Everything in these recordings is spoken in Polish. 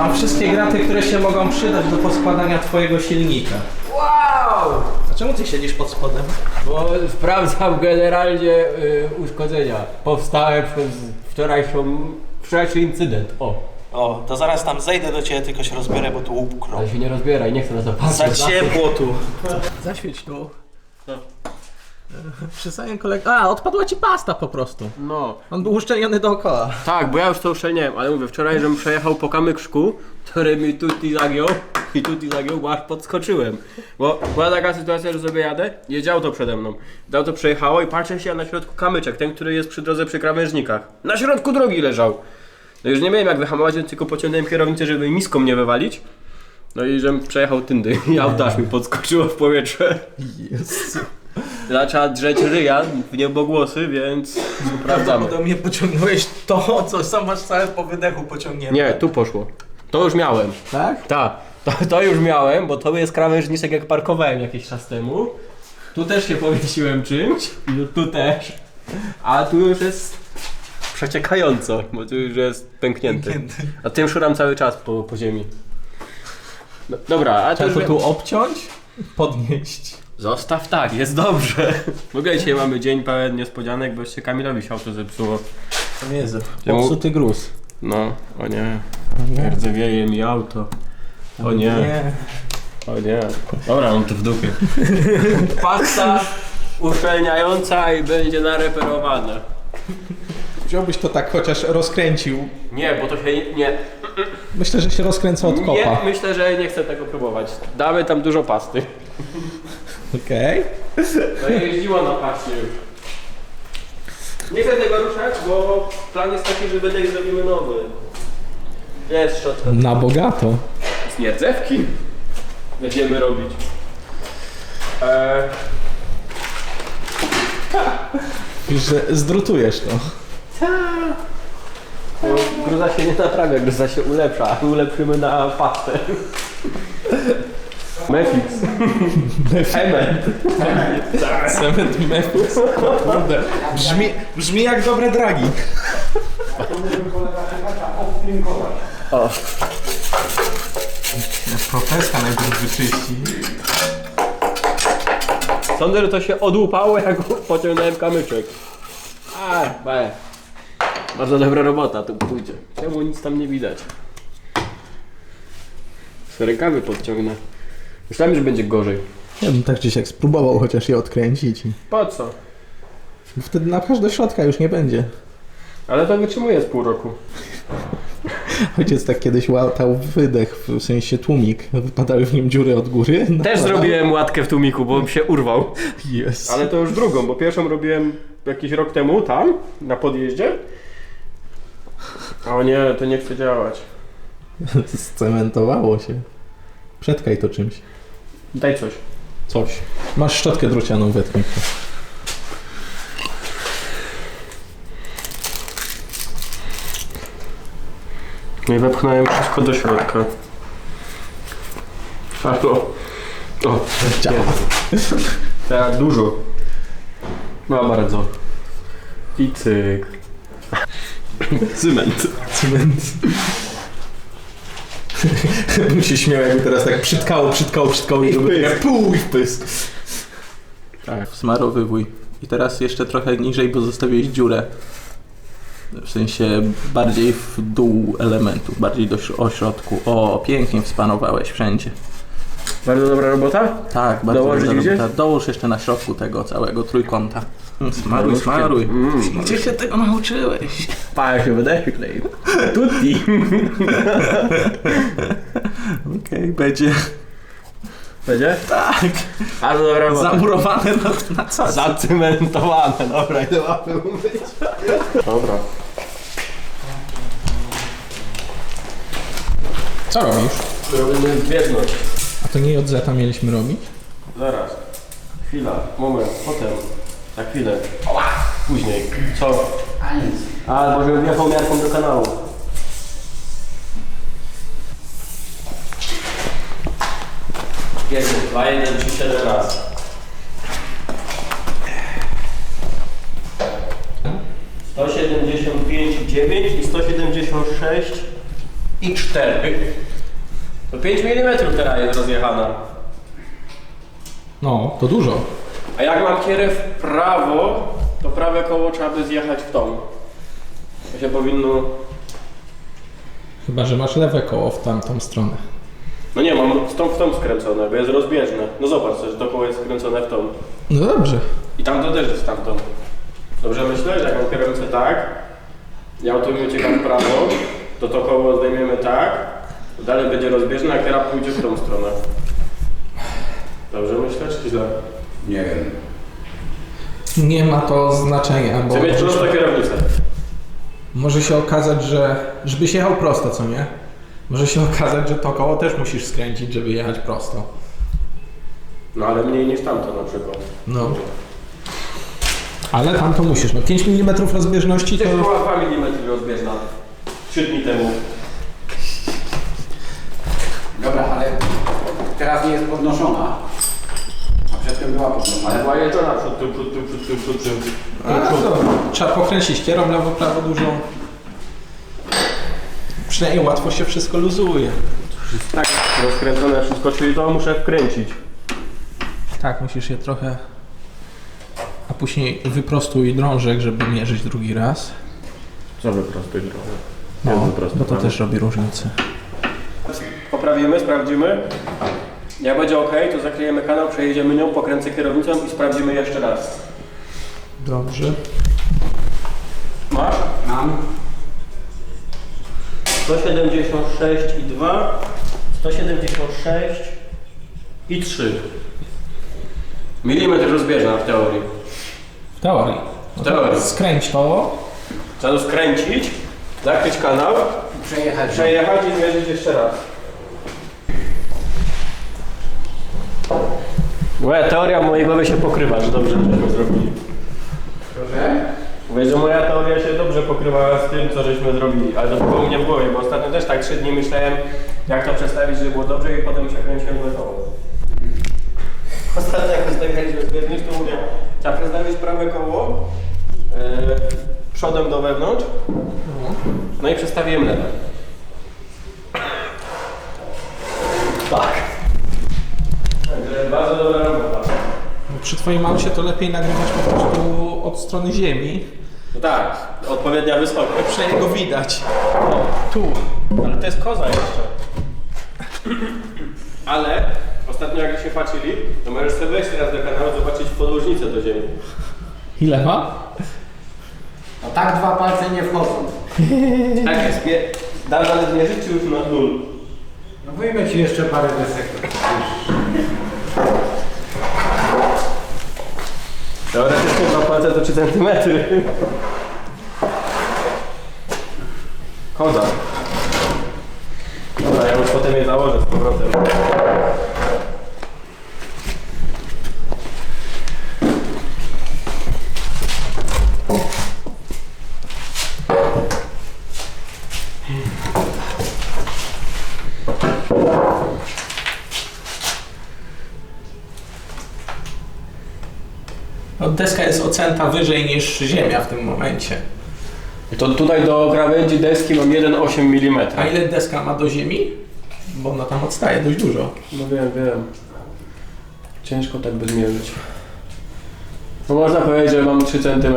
Mam wszystkie graty, które się mogą przydać do poskładania twojego silnika. Wow! A czemu ty siedzisz pod spodem? Bo sprawdzam generalnie y, uszkodzenia powstałe przez wczorajszą, wczorajszy incydent. O, O, to zaraz tam zejdę do ciebie, tylko się rozbiorę, bo tu łupkro. ale się nie rozbieraj, nie chcę na to patrzeć. Za ciepło tu. Zaświeć tu. Przy samym koleg... A, odpadła ci pasta po prostu. No, On był uszczelniony dookoła. tak, bo ja już to uszczelniałem, ale mówię, wczoraj, żebym przejechał po kamyczku, który mi tutti zagiął i tutti zagiął, bo aż podskoczyłem. Bo była taka sytuacja, że sobie jadę, jedzie auto przede mną. To auto przejechało i patrzę się a na środku kamyczek, ten, który jest przy drodze przy krawężnikach. Na środku drogi leżał. No już nie miałem jak wyhamować, więc tylko pociągnąłem kierownicę, żeby miską nie wywalić. No i żebym przejechał tyndy i auto aż mi podskoczyło w powietrze. Jezu. Zaczęła drzeć ryja w niebogłosy, więc sprawdzamy. Do mnie pociągnąłeś to, co sam masz całe po wydechu pociągnięte. Nie, tu poszło. To już miałem. Tak? Tak, to, to już miałem, bo to jest krawężniczek jak parkowałem jakiś czas temu. Tu też się powiesiłem czymś, i tu też. A tu już jest przeciekająco, bo tu już jest pęknięty. Pęknięty. A tym szuram cały czas po, po ziemi. No, dobra, a to Trzeba już to tu obciąć, podnieść. Zostaw tak, jest dobrze. W ogóle dzisiaj mamy dzień pełen niespodzianek, bo jeszcze Kamilowi się auto zepsuło. To Jezu, Czemu? popsuty gruz. No, o nie, nie. rdzewieje mi auto. O nie. O nie. Dobra, mam to w dupie. Pasta uszczelniająca i będzie nareperowana. Wziąłbyś to tak chociaż rozkręcił. Nie, bo to się nie... nie Myślę, że się rozkręca od nie, kopa. myślę, że nie chcę tego próbować. Damy tam dużo pasty. Okej. No i jeździło na paście już. Nie chcę tego ruszać, bo plan jest taki, że wydech zrobimy nowy. Jest szczotka. Na bogato. Z nierdzewki będziemy robić. Eee, Już, że zdrutujesz to. bo gruza się nie naprawia, gruza się ulepsza, a my ulepszymy na pastę. Mefix. Cement. Cement Memphis. Kurde. Brzmi, brzmi jak dobre dragi. O. Profeska najpierw wyczyści. Sądzę, że to się odłupało, jak pociągnąłem kamyczek. A, be. Bardzo dobra robota tu pójdzie. Czemu nic tam nie widać? Z rękawy podciągnę. Myślałem, że będzie gorzej. Ja bym tak czy siak spróbował chociaż je odkręcić. i- Po co? Wtedy napchasz do środka już nie będzie. Ale to wytrzymuje z pół roku. Ojciec tak kiedyś łatał wydech, w sensie tłumik. Wypadały w nim dziury od góry. No, Też zrobiłem łatkę w tłumiku, bo on się urwał. Jest. Ale to już drugą, bo pierwszą robiłem jakiś rok temu, tam, na podjeździe. O nie, to nie chce działać. Scementowało się. Przetkaj to czymś. Daj coś. Coś. Masz szczotkę drucianą, wetknij. No i wepchnąłem wszystko do środka. Halo. O, Działa. tak dużo. No bardzo. I cyk. Cement. Cement. bym się śmiał, jakby teraz tak przytkało, przytkało, przytkało i żeby pysk. tak pół i w pysk. Tak. Smarowywój. I teraz jeszcze trochę niżej, bo zostawiłeś dziurę. W sensie bardziej w dół elementu, bardziej do śro- ośrodku. O, pięknie wspanowałeś wszędzie. Bardzo dobra robota? Tak, bardzo Dołożyć dobra gdzieś? robota. Dołóż jeszcze na środku tego całego trójkąta. Mm, Smaruj, smaruj. Mm. Gdzie się tego nauczyłeś? Pa, się wydaje klej. Tutti. Okej, będzie Będzie? tak, Bardzo dobra robota. zamurowane na, na cacy. Zacementowane, dobra, idę łapy umyć. Dobra. Co robisz? Robimy zbieżność. To nie JZ mieliśmy robić? Zaraz. Chwila, moment, potem. Za chwilę. Później. Co? A nic. A, może wjechał miarką do kanału. Jeden, dwa, jeden, trzy, siedem raz. Sto siedemdziesiąt pięć, dziewięć i sto siedemdziesiąt sześć i 4. To 5 mm teraz jest rozjechana. No, to dużo. A jak mam kierę w prawo, to prawe koło trzeba by zjechać w tą. To się powinno... Chyba, że masz lewe koło w tamtą stronę. No nie, mam w tą, w tą skręcone, bo jest rozbieżne. No zobacz, że to koło jest skręcone w tą. No dobrze. I tamto też jest tamtą. Dobrze myślę, że jak mam kierownicę tak, ja tu uciekam w prawo, to to koło zdejmiemy tak, to dalej będzie rozbieżne, a kiera pójdzie w tą stronę. Dobrze myślę, czy źle? Nie wiem. Nie ma to znaczenia, bo Chcę mieć prostą kierownicę. może się okazać, że żebyś jechał prosto, co nie? Może się okazać, że to koło też musisz skręcić, żeby jechać prosto. No ale mniej niż tamto na przykład. No. Ale tam to musisz. No 5 mm rozbieżności to... Gdzieś była 2 mm rozbieżna. 3 dni temu. Dobra, ale teraz nie jest podnoszona. A przedtem była podnoszona. Ale była jeżdżona przed tym, przed tym, przed tym, przed tym. Trzeba pokręcić kierą lewo, prawo dużą. Przynajmniej łatwo się wszystko luzuje. Tak, rozkręcone wszystko, czyli to muszę wkręcić. Tak, musisz je trochę... A później wyprostuj drążek, żeby mierzyć drugi raz. Co wyprostuj drogę? No, bo to też robi różnicę. Poprawimy, sprawdzimy. Jak będzie ok, to zakryjemy kanał, przejedziemy nią, pokręcę kierownicą i sprawdzimy jeszcze raz. Dobrze. Masz? Mam. 176 i 2, 176 i 3. Milimetr rozbieżna w teorii. W teorii. No W teorii. Skręć to. Trzeba to skręcić, zakryć kanał, Przejechać. przejechać i zmierzyć jeszcze raz. Moja teoria w mojej głowie się pokrywa, że dobrze żeśmy zrobili. Proszę? Mówię, że moja teoria się dobrze pokrywała z tym, co żeśmy zrobili, ale to było u mnie w głowie, bo ostatnio też tak trzy dni myślałem, jak to przestawić, żeby było dobrze i potem się kręciłem koło. Ostatnio jak ustawialiśmy zbiernicz, to mówię, trzeba przestawić prawe koło e, przodem do wewnątrz, no i przestawiłem lewe. Tak. Także bardzo dobra robota. Przy twoim aucie to lepiej nagrywać po prostu od strony ziemi. No tak, odpowiednia wysokość. Przynajmniej go widać. O, tu. Ale to jest koza jeszcze. Ale ostatnio jak się patrzyli, to możesz sobie wejść teraz do kanału zobaczyć podłużnicę do ziemi. Ile ma? No tak dwa palce nie wchodzą. Tak jest. Nie, radę zmierzyć czy już na nul? No wyjmę ci jeszcze parę desek. Teoretycznie dwa palce to 3 cm. Koza. Dobra, ja już potem je założę z powrotem. Deska jest ocenta wyżej niż ziemia w tym momencie. To tutaj do krawędzi deski mam 1,8 mm. A ile deska ma do ziemi? Bo ona tam odstaje dość dużo. No wiem, wiem. Ciężko tak by zmierzyć. No można powiedzieć, że mam 3 cm.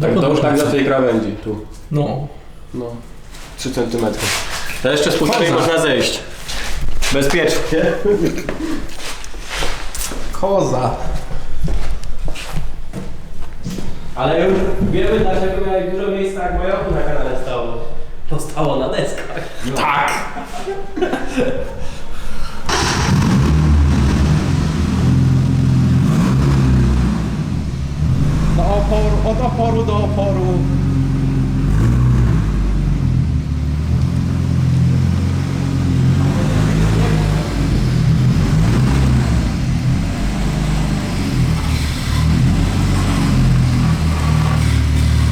Tak, to już tak za tej krawędzi, tu. No. No. 3 cm. To jeszcze z półtorej można zejść. Bezpiecznie. Koza. Ale już wiemy dlaczego miałeś dużo miejsca jak moje auto na kanale stało. To stało na deskach. Tak. Do oporu, od oporu do oporu.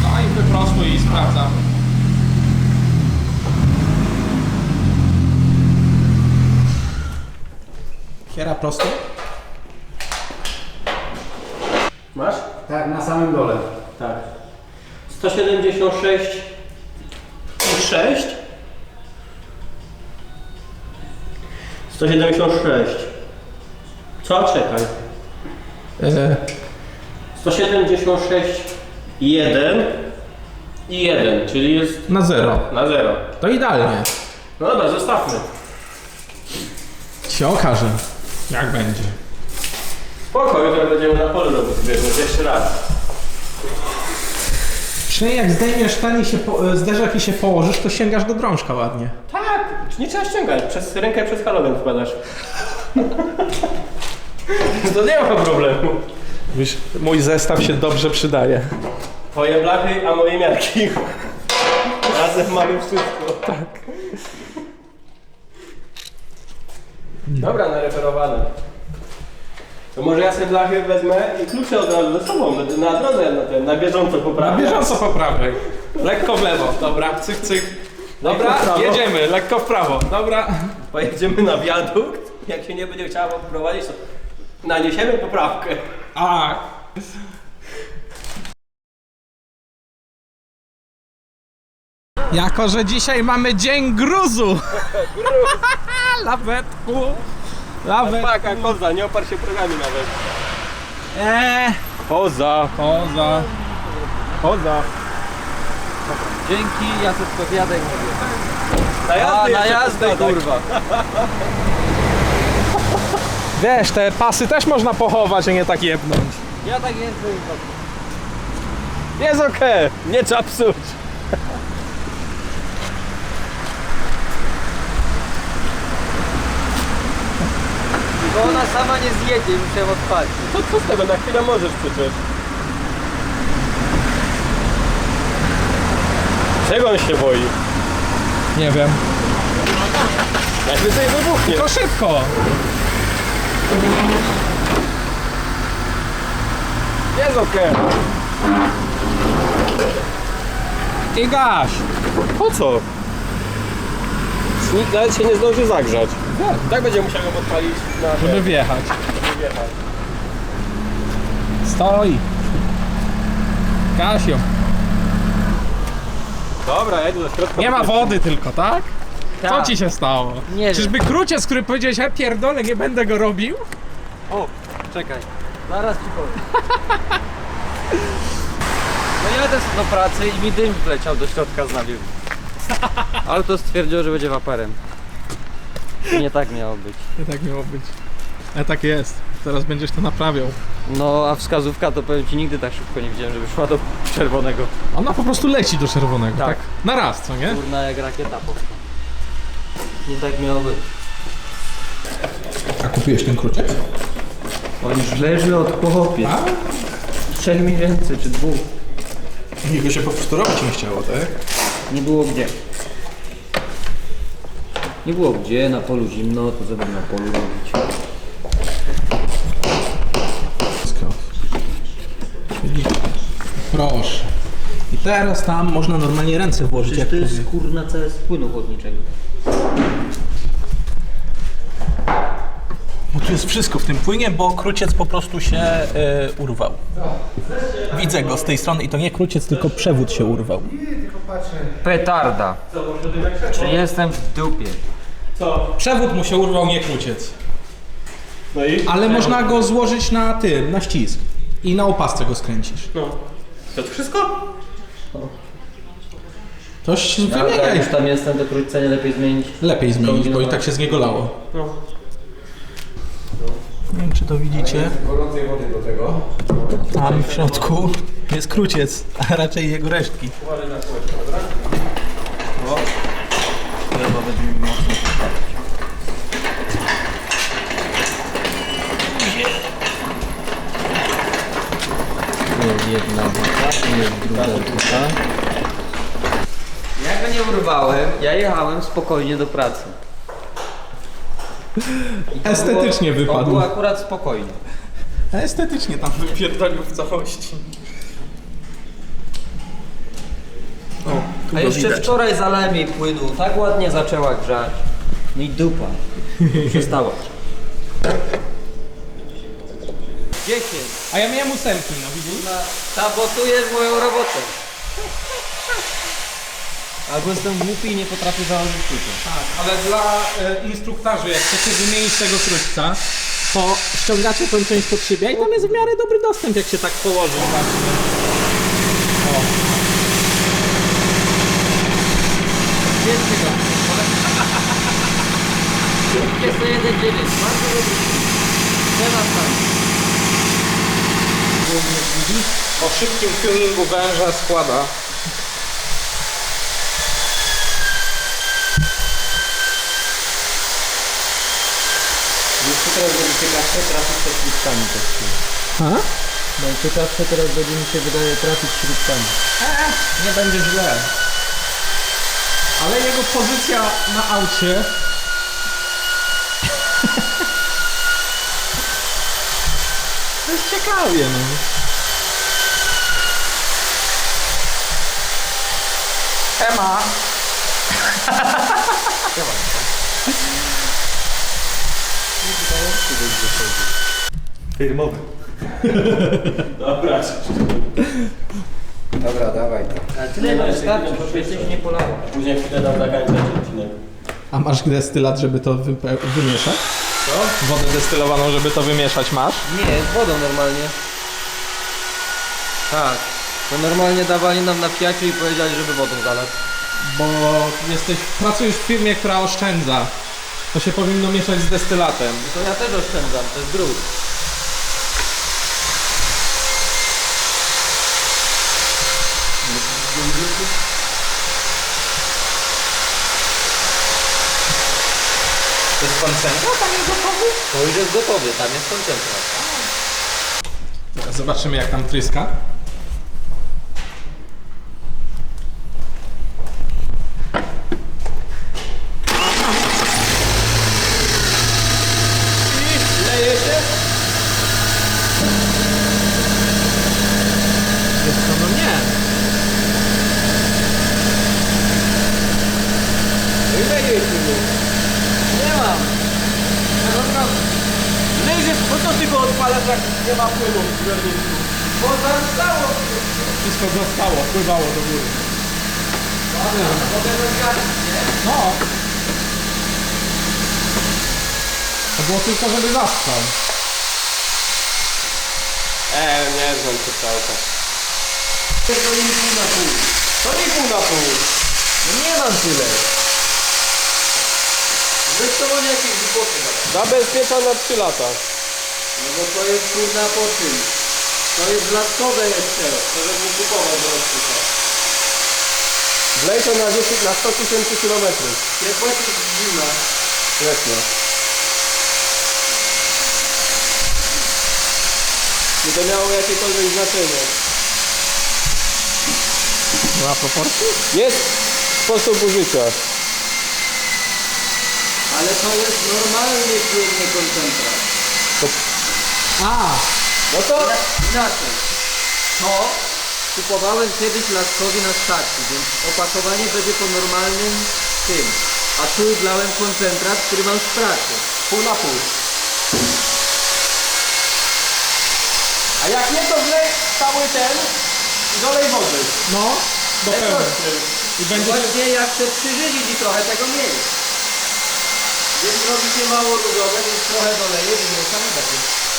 No i wyprostuj i sprawdzam. Kiera prosto? Masz? Tak, na samym dole. Tak. 176 i 6 176. Co? Czekaj. E, 176, 1 i 1, czyli jest na zero. na 0. To idealnie. No dobra, zostawmy. Się okaże, jak będzie. Spoko, jutro będziemy na polu robić zbieżność jeszcze raz. Przynajmniej jak zdejmiesz ten i się po, zderzak i się położysz, to sięgasz do drążka ładnie. Nie trzeba ściągać, przez rękę przez halogen wkładasz. to nie ma problemu. Wiesz, mój zestaw się dobrze przydaje. Twoje blachy, a moje miarki. Razem mamy wszystko. Tak. Dobra, nareferowane. To może ja sobie blachy wezmę i klucze od razu ze sobą, będę na drodze na, ten, na bieżąco Na poprawię. bieżąco po prawej. Lekko w lewo. Dobra, cyk, cyk. Dobra, Lekko w prawo. jedziemy, lekko w prawo. Dobra. Pojedziemy na wiadukt, jak się nie będzie chciała prowadzić, to naniesiemy poprawkę. A. Jako, że dzisiaj mamy dzień gruzu. Lawetku. Lawet. Taka koza, nie opar się progami nawet. Eee. Koza, Koza. koza. Dzięki, ja sobie podjadę i mówię. Na A, jazdę, na jazdę, kurwa. Wiesz, te pasy też można pochować, a nie tak jebnąć. Ja tak jest, Jest okej, nie trzeba psuć. bo ona sama nie zjedzie, muszę ją odpalić. To co z tego, na chwilę możesz przecież. Czego on się boi? Nie wiem. Najwyżej wybuchnie. To szybko. Jest okej. I gaś. Po co? Nikt nawet się nie zdąży zagrzać. Tak będzie musiał ją odpalić na Żeby wjechać. wjechać. Stoi. Gaś ją. Dobra, ja idę do środka. Nie ma wody tylko, tak? Co Tak. ci się stało? Nie wiem. Czyżby kruciec, który powiedziałeś, ja pierdolę, nie będę go robił? O, czekaj. Zaraz ci powiem. No jadę sobie do pracy i mi dym wleciał do środka z nawiewu. Auto stwierdziło, że będzie waperem. I Nie tak miało być. Nie tak miało być. Ale tak jest. Teraz będziesz to naprawiał. No a wskazówka to powiem ci nigdy tak szybko nie widziałem, żeby szła do czerwonego. Ona po prostu leci do czerwonego, tak? Tak. Na raz, co nie? Kurna jak rakieta poszła. Nie tak miało być. A kupiłeś ten kruciec? On już leży od chłopie. A? Trzech miesięcy czy dwóch. Niego się po prostu robić nie chciało, tak? Nie było gdzie. Nie było gdzie, na polu zimno, to żeby na polu robić. Proszę. I teraz tam można normalnie ręce włożyć, jak to jest mówię. kurna całe z płynu chłodniczego. Bo tu jest wszystko w tym płynie, bo kruciec po prostu się e, urwał. Widzę go z tej strony i to nie kruciec, tylko przewód się urwał. Petarda. Czy jestem w dupie? Przewód mu się urwał, nie kruciec. No i? Ale można go złożyć na tym, na ścisk. I na opasce go skręcisz. No. To wszystko? Toś Ja, jak wymieniaj. już tam jestem, to krótce nie lepiej zmienić. Lepiej zmienić, bo i tak się z niego lało. No. Nie wiem, czy to widzicie. Gorącej wody do tego. Tam w środku jest kruciec, a raczej jego resztki. Chyba będzie mi mocno Tu jest jedna buta, tu jest druga buta. Ja go nie urwałem, ja jechałem spokojnie do pracy. I to Estetycznie było, To wypadł. było akurat spokojnie. A estetycznie tam wypierdolił w całości. O, tu A go jeszcze widać. wczoraj zalałem jej płynu, tak ładnie zaczęła grzać. No i dupa. Przestała. 10. A ja miałem ósemki, no widzisz? Na- Sabotujesz moją robotę. Albo jestem głupi i nie potrafię założyć klucza. Tak, ale dla e, instruktarzy, jak chcecie wymienić tego krótca, to ściągacie tą część pod siebie i tam jest w miarę dobry dostęp, jak się tak położy. Właśnie. Świetny go. Jest to 1,9. Bardzo dobry. Tam. O szybkim tuningu węża składa. Jeszcze teraz będzie ciekawsze trafić te śrubkami też. A? No ciekawsze teraz będzie mi się wydaje trafić śrubkami. Nie będzie źle. Ale jego pozycja na aucie To jest ciekawie, no. Ema! Dobra, dawaj to. Ale tyle no wystarczy, bo jeszcze się nie polało. Później chwilę dam zakończyć odcinek. A masz destylat, żeby to wype- wymieszać? Co? Wodę destylowaną, żeby to wymieszać masz? Nie, z wodą normalnie. Tak. To normalnie dawali nam na Fiacie i powiedzieli, żeby wodą zalać. Bo jesteś, pracujesz w firmie, która oszczędza. To się powinno mieszać z destylatem. To ja też oszczędzam, to jest drut. To jest koncentrat, a nie gotowy? To już jest gotowy, tam jest koncentrat. Teraz zobaczymy jak tam tryska. Leje się? Wiesz co, no nie. Leje się. Nie mam. Leje, po co ty go odpalasz jak nie ma płynu w zbiorniku? Bo zastało. Wszystko zostało, pływało do góry. No. To było tylko, żeby zastał. Eee, nie znam się całka. To nie pół na pół. To nie pół na pół. No nie mam tyle. To mam jakieś głupoty. Zabezpiecza na 3 lata. No bo to jest kurna po czym? To jest dodatkowe jeszcze. To żeby kupować do odczyta. Wlej to na 10, na 100 tysięcy kilometrów. Nie płacisz zimna. Średnio. Czy to miało jakiekolwiek znaczenie? Ma proporcje? Jest sposób użycia. Ale to jest normalny płynny koncentrat. A, No to Inaczej. To kupowałem kiedyś laskowi na stacji, więc opakowanie będzie po normalnym tym. A tu dałem koncentrat, który mam w pracy. pół na pół. A jak nie to wlej cały ten i dolej wody. no, do pełna. I będzie... Właśnie ja chcę przyżywić i trochę tego mieć. Więc robi się mało ludowe, więc trochę doleję, wymieszam i będzie.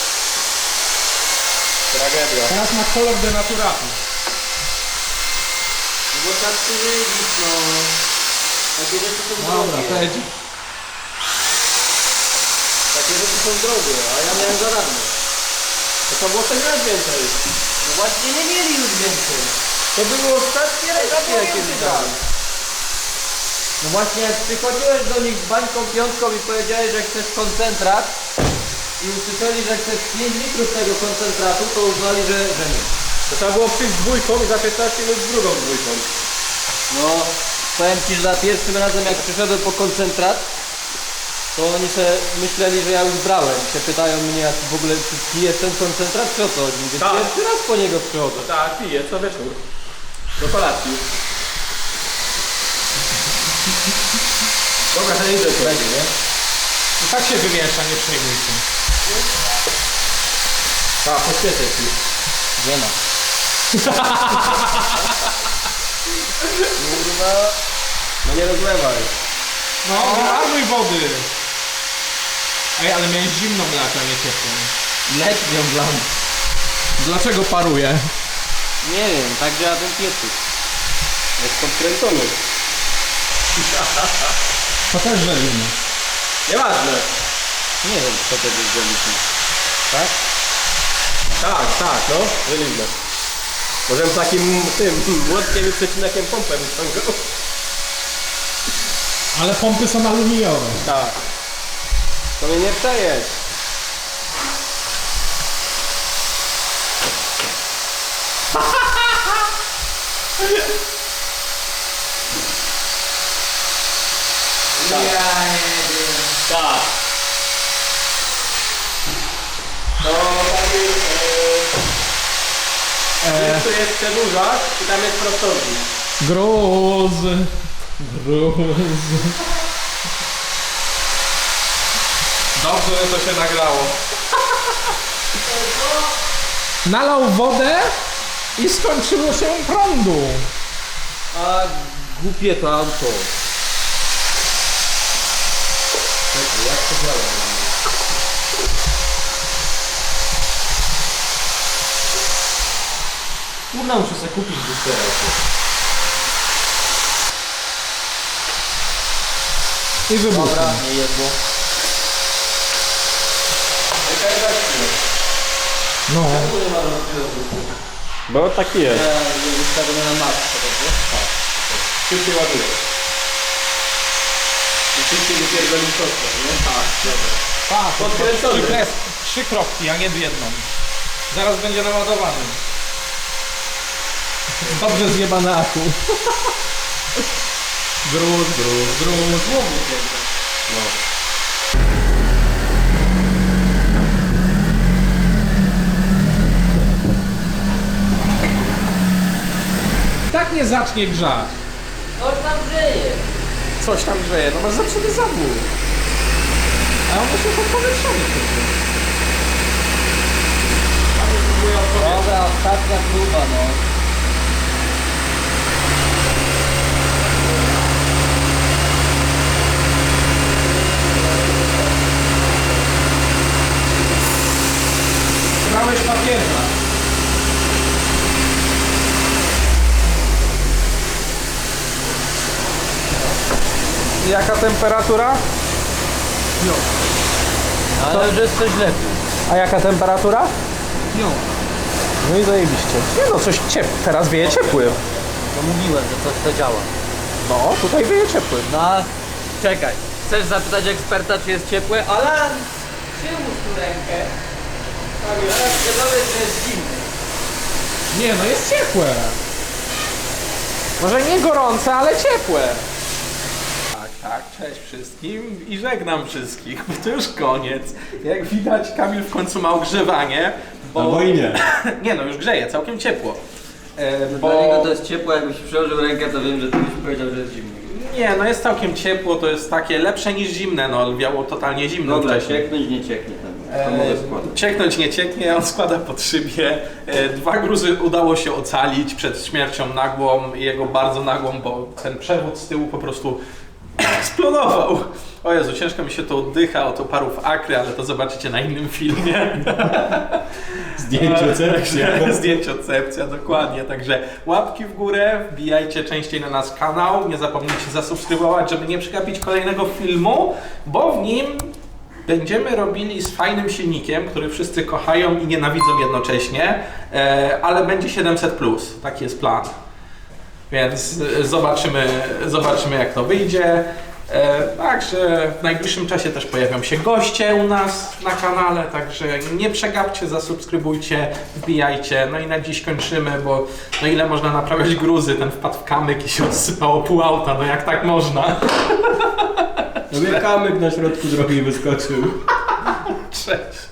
Tragedia. Teraz ma kolor denaturatu. No bo trzeba przyżywić, no. Takie rzeczy są Dobra, drogie. to. Takie rzeczy są drogie, A ja miałem za darmo. to trzeba było tego raz więcej. No właśnie nie mieli już więcej. To było ostatnie reklamie jakie dałem. No właśnie jak przychodziłeś do nich z bańką piątką i powiedziałeś, że chcesz koncentrat i usłyszeli, że chcesz 5 litrów tego koncentratu, to uznali, że, że nie. To trzeba było przyjść z dwójką i za 15 minut z drugą dwójką. No, powiem Ci, że za pierwszym razem jak przyszedłem po koncentrat, to oni se myśleli, że ja już brałem. Się pytają mnie, ty w ogóle czy pijesz ten koncentrat, czy o co chodzi? Mówię, Tak. pierwszy raz po niego przychodzę. Tak, piję co wieczór. Do kolacji. Dobra, to idę tu. Będzie, nie? I tak się wymiesza, nie przejmuj się. A, poświecę ci. Nie ma. Kurwa. No nie rozlewaj. No, wymarnuj wody. Ej, ale miałeś zimną mleko, nie ciepłą. Letnią dla mnie. Dlaczego paruje? Nie wiem, tak działa ten piecyk. Jest podkręcony. To też żelizny. Nieważne. Nie wiem, co to jest żeliczne. Tak, tak, no. Żeliwne. Możemy takim tym młotkiem i przecinakiem pompę wyciągnął. Ale pompy są aluminiowe. Tak. To mnie nie przejedź. Tak. To tam jest... E, tu jest przedłużacz i tam jest prostownik. Gruz. Gruz. Dobrze, że to się nagrało. Nalał wodę i skończyło się prądu. A głupie to auto. Kurna, muszę sobie kupić boostera. I wybuchł. Dobra, nie jedło. No. Bo taki jest. Wystawione na maskę, dobrze? Tak. Szybciej ładuje. I szybciej wypierdolił kostkę, nie? Tak, dobra. Tak, Podkręcony. trzy, kres- trzy kropki, a nie w jedną. Zaraz będzie naładowany. Dobrze zjebane aku. Gruz, gruz, gruz. Tak nie zacznie grzać. Coś tam żyje. Coś tam grzeje, no masz zepsuty zawór. A on się podpowietrzony przecież. Dobra, ostatnia próba, no. Jaka temperatura? Ale już jest coś lepiej. A jaka temperatura? No. No i zajebiście. Nie no, coś ciep... Teraz wieje ciepły. No mówiłem, że coś to działa. No, tutaj wieje ciepły. No, czekaj. Chcesz zapytać eksperta, czy jest ciepłe? Alan, przyłóż tu rękę. Tak, teraz się dowiesz, że jest zimny. Nie no, jest ciepłe. Może nie gorące, ale ciepłe. Tak, cześć wszystkim i żegnam wszystkich, bo to już koniec. Jak widać, Kamil w końcu ma ogrzewanie, bo... Albo i nie. nie no, już grzeje, całkiem ciepło. E, Bo... Dla niego to jest ciepłe, jakbyś przyłożył rękę, to wiem, że ty byś powiedział, że jest zimny. Nie, no jest całkiem ciepło, to jest takie lepsze niż zimne, no wiało totalnie zimno Dobra, wcześniej. cieknąć, nie cieknie tam. To E, mogę składać. Cieknąć nie cieknie, on składa pod szybie. E, Dwa gruzy udało się ocalić przed śmiercią nagłą, jego bardzo nagłą, bo ten przewód z tyłu po prostu eksplodował. O Jezu, ciężko mi się to oddycha, oto parów akry, ale to zobaczycie na innym filmie. Zdjęcie cepcja. Zdjęcie odcepcja, dokładnie. Także łapki w górę, wbijajcie częściej na nas kanał, nie zapomnijcie zasubskrybować, żeby nie przegapić kolejnego filmu, bo w nim będziemy robili z fajnym silnikiem, który wszyscy kochają i nienawidzą jednocześnie, e, ale będzie 700+, taki jest plan. Więc e, zobaczymy, zobaczymy jak to wyjdzie. E, także w najbliższym czasie też pojawią się goście u nas na kanale, także nie przegapcie, zasubskrybujcie, wbijajcie. No i na dziś kończymy, bo no ile można naprawiać gruzy, ten wpadł w kamyk i się odsypało pół auta, no jak tak można? No Robię kamyk na środku drogi wyskoczył. Cześć.